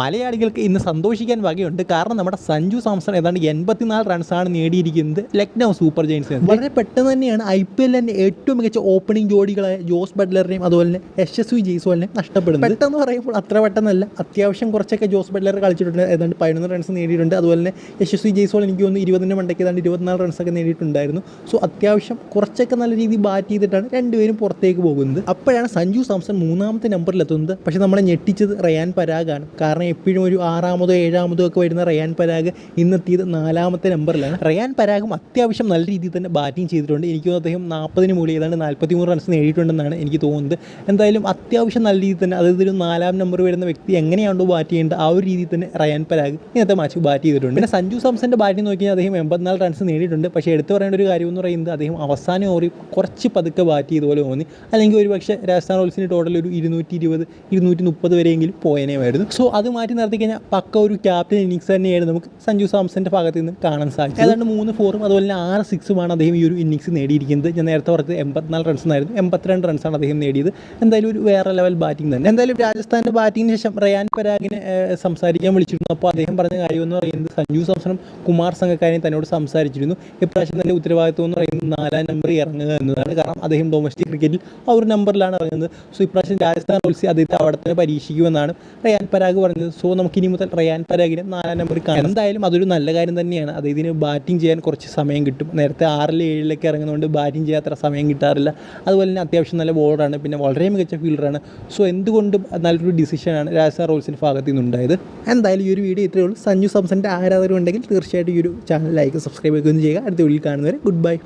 മലയാളികൾക്ക് ഇന്ന് സന്തോഷിക്കാൻ വകയുണ്ട്. കാരണം നമ്മുടെ സഞ്ജു സാംസൺ ഏതാണ്ട് എൺപത്തിനാല് റൺസാണ് നേടിയിരിക്കുന്നത്. ലക്നൗ സൂപ്പർ ജയിൻസ് വളരെ പെട്ടെന്ന് തന്നെയാണ് ഐ പി എല്ലിന്റെ ഏറ്റവും മികച്ച ഓപ്പണിംഗ് ജോഡികളായ ജോസ് ബട്ട്ലറിനെയും അതുപോലെ തന്നെ എസ് എസ് വി ജെയ്സോലിനെ നഷ്ടപ്പെടുന്നത്. പെട്ടെന്ന് പറയുമ്പോൾ അത്ര പെട്ടെന്നല്ല. അത്യാവശ്യം കുറച്ചൊക്കെ ജോസ് ബട്ട്ലർ കളിച്ചിട്ടുണ്ട്. ഏതാണ്ട് പതിനൊന്ന് റൺസ് നേടിയിട്ടുണ്ട്. അതുപോലെ തന്നെ എസ് എസ് വി ജെയ്സോൾ എനിക്ക് തോന്നുന്നു ഇരുപതിന്റെ മണ്ടയ്ക്ക് ഏതാണ്ട് ഇരുപത്തിനാല് റൺസൊക്കെ നേടിയിട്ടുണ്ടായിരുന്നു. സോ അത്യാവശ്യം കുറച്ചൊക്കെ നല്ല രീതിയിൽ ബാറ്റ് ചെയ്തിട്ടാണ് രണ്ടുപേരും പുറത്തേക്ക് പോകുന്നത്. അപ്പോഴാണ് സഞ്ജു സാംസൺ മൂന്നാമത്തെ നമ്പറിലെത്തുന്നത് പക്ഷേ നമ്മളെ ഞെട്ടിച്ചത് റയാൻ പരാഗാണ്. കാരണം എപ്പോഴും ഒരു ആറാമതോ ഏഴാമതോ ഒക്കെ വരുന്ന റയാൻ പരാഗ്. ഇന്നെത്തിയത് നാലാമത്തെ നമ്പറിലാണ്. റയാൻ പരാഗും അത്യാവശ്യം നല്ല രീതിയിൽ തന്നെ ബാറ്റിംഗ് ചെയ്തിട്ടുണ്ട്. എനിക്ക് അദ്ദേഹം നാൽപ്പതിന് മുകളിൽ ഏതാണ്ട് നാൽപ്പത്തി മൂന്ന് റൺസ് നേടിയിട്ടുണ്ടെന്നാണ് എനിക്ക് തോന്നുന്നത്. എന്തായാലും അത്യാവശ്യം നല്ല രീതിയിൽ തന്നെ അതായത് ഒരു നാലാം നമ്പർ വരുന്ന വ്യക്തി എങ്ങനെയാണോ ബാറ്റ് ചെയ്യേണ്ടത് ആ ഒരു രീതിയിൽ തന്നെ റയാൻ പരാഗ് ഇന്നത്തെ മാച്ച് ബാറ്റ് ചെയ്തിട്ടുണ്ട്. പിന്നെ സഞ്ജു സാംസന്റെ ബാറ്റിംഗ് നോക്കിയാൽ അദ്ദേഹം എൺപത്തിനാല് റൺസ് നേടിയിട്ടുണ്ട്. പക്ഷേ എടുത്തു പറയേണ്ട ഒരു കാര്യം എന്ന് പറയുന്നത് അദ്ദേഹം അവസാനം ഓവറിൽ കുറച്ച് പതുക്കെ ബാറ്റ് ചെയ്ത പോലെ തോന്നി. അല്ലെങ്കിൽ ഒരു പക്ഷേ രാജസ്ഥാൻ റോയൽസിന് ടോട്ടൽ ഒരു ഇരുന്നൂറ്റി ഇരുപത് ഇരുന്നൂറ്റി മുപ്പത് വരെയെങ്കിലും പോയനേമായിരുന്നു സോ അത് മാറ്റി നിർത്തി കഴിഞ്ഞാൽ പക്ക ഒരു ക്യാപ്റ്റൻ ഇന്നിങ്സ് തന്നെയാണ് നമുക്ക് സഞ്ജു സാംസന്റെ ഭാഗത്ത് നിന്ന് കാണാൻ സാധിക്കും ഏതാണ്ട് മൂന്ന് ഫോറും അതുപോലെ തന്നെ ആറ് സിക്സുമാണ് അദ്ദേഹം ഈ ഒരു ഇന്നിങ്സ് നേടിയിരിക്കുന്നത്. ഞാൻ നേരത്തെ പറഞ്ഞത് എൺപത്തിനാല് റൺസ് എന്നായിരുന്നു. എൺപത്തിരണ്ട് റൺസാണ് അദ്ദേഹം നേടിയത്. എന്തായാലും ഒരു വേറെ ലെവൽ ബാറ്റിംഗ് തന്നെ. എന്തായാലും രാജസ്ഥാന്റെ ബാറ്റിംഗിന് ശേഷം റയാൻ പരാഗിനെ സംസാരിക്കാൻ വിളിച്ചിരുന്നു. അപ്പോൾ അദ്ദേഹം പറഞ്ഞ കാര്യം എന്ന് പറയുന്നത് സഞ്ജു സാംസനും കുമാർ സംഘക്കാരെയും തന്നോട് സംസാരിച്ചിരുന്നു. ഇപ്രാവശ്യം തന്റെ ഉത്തരവാദിത്വം എന്ന് പറയുന്നത് നാലാം നമ്പർ ഇറങ്ങുക എന്നതാണ്. കാരണം അദ്ദേഹം ഡൊമസ്റ്റിക് ക്രിക്കറ്റിൽ ആ ഒരു നമ്പറിലാണ് ഇറങ്ങുന്നത്. സോ ഇപ്രാവശ്യം രാജസ്ഥാൻ റോയൽസ് അദ്ദേഹത്തെ അവിടെ തന്നെ പരീക്ഷിക്കുമെന്നാണ് റയാൻ പരാഗ് പറഞ്ഞത്. സോ നമുക്ക് ഇനി മുതൽ റയാൻ പരാഗിനെ നാലാം നമ്പറിൽ കാണാം. എന്തായാലും അതൊരു നല്ല കാര്യം തന്നെയാണ്. അത് ഇതിന് ബാറ്റിംഗ് ചെയ്യാൻ കുറച്ച് സമയം കിട്ടും. നേരത്തെ ആറിൽ ഏഴിലൊക്കെ ഇറങ്ങുന്നതുകൊണ്ട് ബാറ്റിംഗ് ചെയ്യാൻ അത്ര സമയം കിട്ടാറില്ല. അതുപോലെ തന്നെ അത്യാവശ്യം നല്ല ബോളറാണ് പിന്നെ വളരെ മികച്ച ഫീൽഡറാണ് സോ എന്തുകൊണ്ടും നല്ലൊരു ഡിസിഷനാണ് രാജസ്ഥാൻ റോയൽസിന്റെ ഭാഗത്തു നിന്നുണ്ടായത് എന്തായാലും ഈ ഒരു വീഡിയോ ഇത്രയേ ഉള്ളൂ. സഞ്ജു സാംസന്റെ ആരാധകരുണ്ടെങ്കിൽ തീർച്ചയായിട്ടും ഈ ഒരു ചാനൽ ലൈക്ക് സബ്സ്ക്രൈബ് ചെയ്യുകയും ചെയ്യുക. അടുത്ത വീഡിയോയിൽ കാണുന്നവരെ ഗുഡ് ബൈ